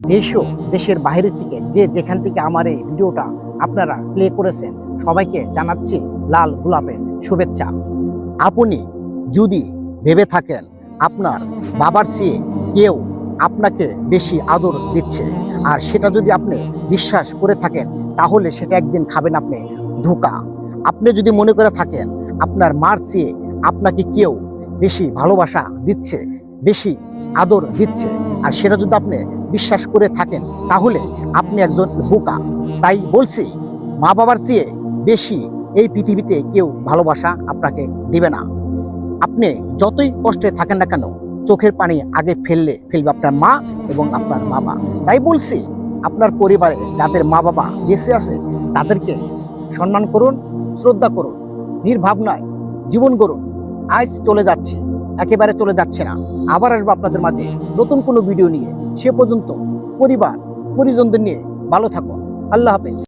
দেশ দেশের বাইরে থেকে যে যেখান থেকে আমার এই ভিডিওটা আপনারা প্লে করেছেন, সবাইকে জানাচ্ছি লাল গোলাপের শুভেচ্ছা। আপনি যদি ভেবে থাকেন আপনার বাবার চেয়ে কেউ আপনাকে বেশি আদর দিচ্ছে আর সেটা যদি আপনি বিশ্বাস করে থাকেন, তাহলে সেটা একদিন খাবেন আপনি ধোকা। আপনি যদি মনে করে থাকেন আপনার মার চেয়ে আপনাকে কেউ বেশি ভালোবাসা দিচ্ছে, বেশি আদর দিচ্ছে আর সেটা যদি আপনি বিশ্বাস করে থাকেন, তাহলে আপনি একজন বোকা। তাই বলছি, মা বাবার চেয়ে বেশি এই পৃথিবীতে কেউ ভালোবাসা আপনাকে দিবে না। আপনি যতই কষ্টে থাকেন না কেন, চোখের পানি আগে ফেললে ফেলবে আপনার মা এবং আপনার বাবা। তাই বলছি, আপনার পরিবারে যাদের মা বাবা বেঁচে আছে, তাদেরকে সম্মান করুন, শ্রদ্ধা করুন, নির্ভাবনায় জীবন গড়ুন। আজ চলে যাচ্ছে। একেবারে চলে যাচ্ছে না। আবার আসব আপনাদের মাঝে নতুন কোনো ভিডিও নিয়ে। সে পর্যন্ত পরিবার, পরিজনদের নিয়ে ভালো থাকুন। আল্লাহ হাফেজ।